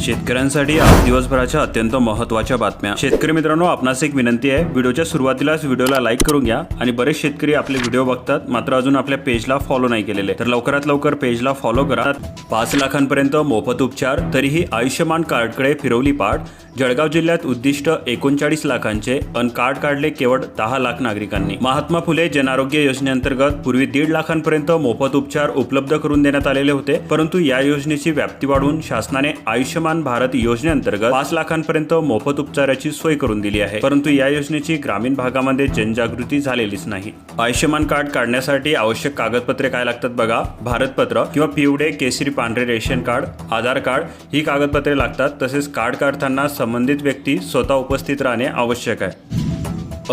शेतकऱ्यांसाठी आज दिवसभराच्या अत्यंत महत्त्वाच्या बातम्या. शेतकरी मित्रांनो आपणास एक विनंती आहे. व्हिडिओच्या सुरुवातीलाच व्हिडिओला लाईक करून घ्या आणि बरेच शेतकरी आपले व्हिडिओ बघतात मात्र अजून आपल्या पेजला फॉलो नाही केलेले. तर लवकरात लवकर पेजला फॉलो करा. पाच लाखांपर्यंत मोफत उपचार तरीही आयुष्यमान कार्डकडे फिरवली पाठ. जळगाव जिल्ह्यात उद्दिष्ट एकोणचाळीस लाखांचे अन कार्ड काढले केवळ दहा लाख नागरिकांनी. महात्मा फुले जनआरोग्य योजनेअंतर्गत पूर्वी दीड लाखांपर्यंत मोफत उपचार उपलब्ध करून देण्यात आलेले होते परंतु या योजनेची व्याप्ती वाढवून शासनाने आयुष्यमान भारत योजनेअंतर्गत पाच लाखांपर्यंत मोफत उपचाराची सोय करून दिली आहे. परंतु या योजनेची ग्रामीण भागामध्ये जनजागृती झालेलीच नाही. आयुष्यमान कार्ड काढण्यासाठी आवश्यक कागदपत्रे काय लागतात बघा? भारतपत्र किंवा पिवडे केसरी पांढरे रेशन कार्ड आधार कार्ड ही कागदपत्रे लागतात. तसेच कार्ड काढताना संबंधित व्यक्ती स्वतः उपस्थित राहणे आवश्यक आहे.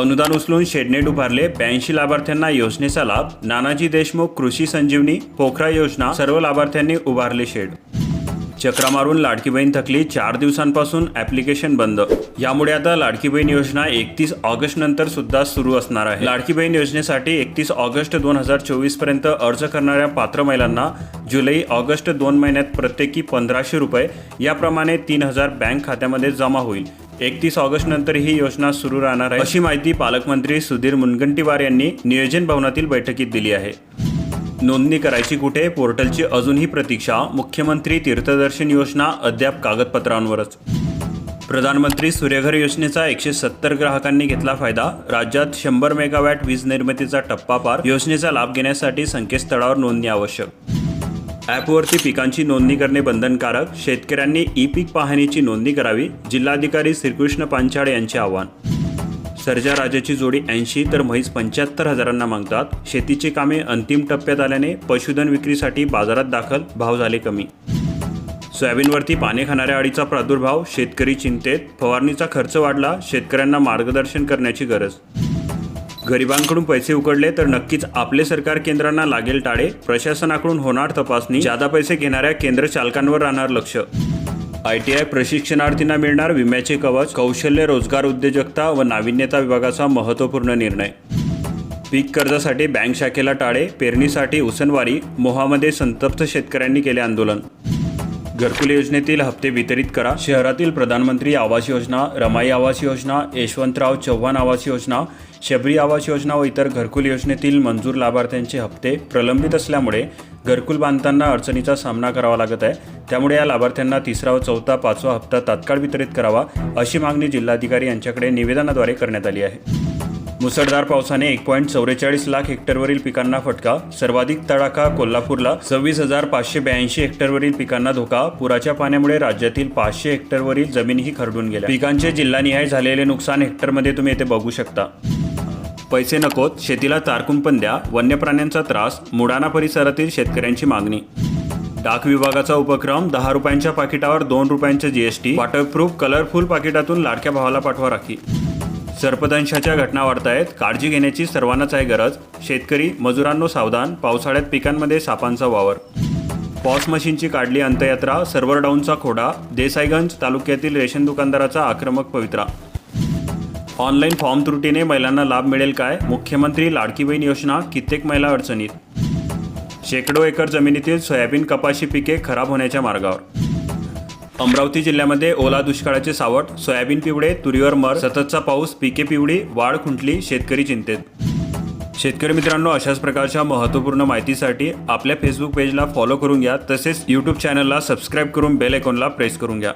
अनुदान उचलून शेडनेट उभारले ब्याऐंशी लाभार्थ्यांना योजनेचा लाभ. नानाजी देशमुख कृषी संजीवनी पोखरा योजना सर्व लाभार्थ्यांनी उभारले शेड. चक्रा मारून लाडकी बहीण थकली चार दिवसांपासून ऍप्लिकेशन बंद. यामुळे आता लाडकी बहीण योजना एकतीस ऑगस्ट नंतर सुद्धा सुरू असणार आहे. लाडकी बहीण योजनेसाठी एकतीस ऑगस्ट दोन हजार चोवीसपर्यंत अर्ज करणाऱ्या पात्र महिलांना जुलै ऑगस्ट दोन महिन्यात प्रत्येकी पंधराशे रुपये याप्रमाणे तीन हजार बँक खात्यामध्ये जमा होईल. एकतीस ऑगस्ट नंतर ही योजना सुरू राहणार आहे. अशी माहिती पालकमंत्री सुधीर मुनगंटीवार यांनी नियोजन भवनातील बैठकीत दिली आहे. नोंदणी करायची कुठे? पोर्टलची अजूनही प्रतीक्षा मुख्यमंत्री तीर्थदर्शन योजना अद्याप कागदपत्रांवरच. प्रधानमंत्री सूर्यघर योजनेचा एकशे सत्तर ग्राहकांनी घेतला फायदा. राज्यात शंभर मेगावॅट वीज निर्मितीचा टप्पा पार. योजनेचा लाभ घेण्यासाठी संकेतस्थळावर नोंदणी आवश्यक. ॲपवरती पिकांची नोंदणी करणे बंधनकारक. शेतकऱ्यांनी ई पीक पाहणीची नोंदणी करावी. जिल्हाधिकारी श्रीकृष्ण पांचाळ यांचे आवाहन. सर्जा राजाची जोडी ऐंशी तर म्हैस पंच्याहत्तर हजारांना मागतात. शेतीची कामे अंतिम टप्प्यात आल्याने पशुधन विक्रीसाठी बाजारात दाखल भाव झाले कमी. सोयाबीनवरती पाने खाणाऱ्या अळीचा प्रादुर्भाव शेतकरी चिंतेत फवारणीचा खर्च वाढला शेतकऱ्यांना मार्गदर्शन करण्याची गरज. गरिबांकडून पैसे उकडले तर नक्कीच आपले सरकार केंद्रांना लागेल टाळे प्रशासनाकडून होणार तपासणी जादा पैसे घेणाऱ्या केंद्र चालकांवर राहणार लक्ष. आय टी आय प्रशिक्षणार्थींना मिळणार विम्याचे कवच कौशल्य रोजगार उद्योजकता व नाविन्यता विभागाचा महत्त्वपूर्ण निर्णय. पीक कर्जासाठी बँक शाखेला टाळे पेरणीसाठी उसनवारी मोहामध्ये संतप्त शेतकऱ्यांनी केले आंदोलन. घरकुल योजनेतील हप्ते वितरित करा. शहरातील प्रधानमंत्री आवास योजना रमाई आवास योजना यशवंतराव चव्हाण आवास योजना शबरी आवास योजना व इतर घरकुल योजनेतील मंजूर लाभार्थ्यांचे हप्ते प्रलंबित असल्यामुळे घरकुल बांधताना अडचणीचा सामना करावा लागत आहे. त्यामुळे या लाभार्थ्यांना तिसरा व चौथा पाचवा हप्ता तात्काळ वितरित करावा अशी मागणी जिल्हाधिकारी यांच्याकडे निवेदनाद्वारे करण्यात आली आहे. मुसळधार पावसाने एक पॉईंट चौवेचाळीस लाख हेक्टरवरील पिकांना फटका. सर्वाधिक तडाखा कोल्हापूरला सव्वीस हजार पाचशे ब्याऐंशी हेक्टरवरील पिकांना धोका. पुराच्या पाण्यामुळे राज्यातील पाचशे हेक्टरवरील जमीनही खरडून गेल्या. पिकांचे जिल्हानिहाय झालेले नुकसान हेक्टरमध्ये तुम्ही येथे बघू शकता. पैसे नकोत शेतीला तारकुंपण द्या. वन्य प्राण्यांचा त्रास मुडाणा परिसरातील शेतकऱ्यांची मागणी. डाक विभागाचा उपक्रम दहा रुपयांच्या पाकिटावर दोन रुपयांचे जीएसटी वॉटरप्रूफ कलरफुल पाकिटातून लाडक्या भावाला पाठवा राखी. सर्पदंशाच्या घटना वाढतायत. काळजी घेण्याची सर्वांनाच आहे गरज. शेतकरी मजुरांनो सावधान. पावसाळ्यात पिकांमध्ये सापांचा वावर. पॉस मशीनची काढली अंतयात्रा सर्व्हर डाऊनचा खोडा. देसाईगंज तालुक्यातील रेशन दुकानदाराचा आक्रमक पवित्रा. ऑनलाईन फॉर्म त्रुटीने महिलांना लाभ मिळेल काय? मुख्यमंत्री लाडकी बहीण योजना. कित्येक महिला अडचणीत. शेकडो एकर जमिनीतील सोयाबीन कपाशी पिके खराब होण्याच्या मार्गावर. अमरावती जिल्ह्यामध्ये ओला दुष्काळाचे सावट सोयाबीन पिवळे तुरीवर मर सततचा पाऊस पिके पिवळी वाढ खुंटली शेतकरी चिंतेत. शेतकरी मित्रांनो अशाच प्रकारच्या महत्त्वपूर्ण माहितीसाठी आपल्या फेसबुक पेजला फॉलो करून घ्या तसेच यूट्यूब चॅनलला सबस्क्राईब करून बेल आयकॉनला प्रेस करून घ्या.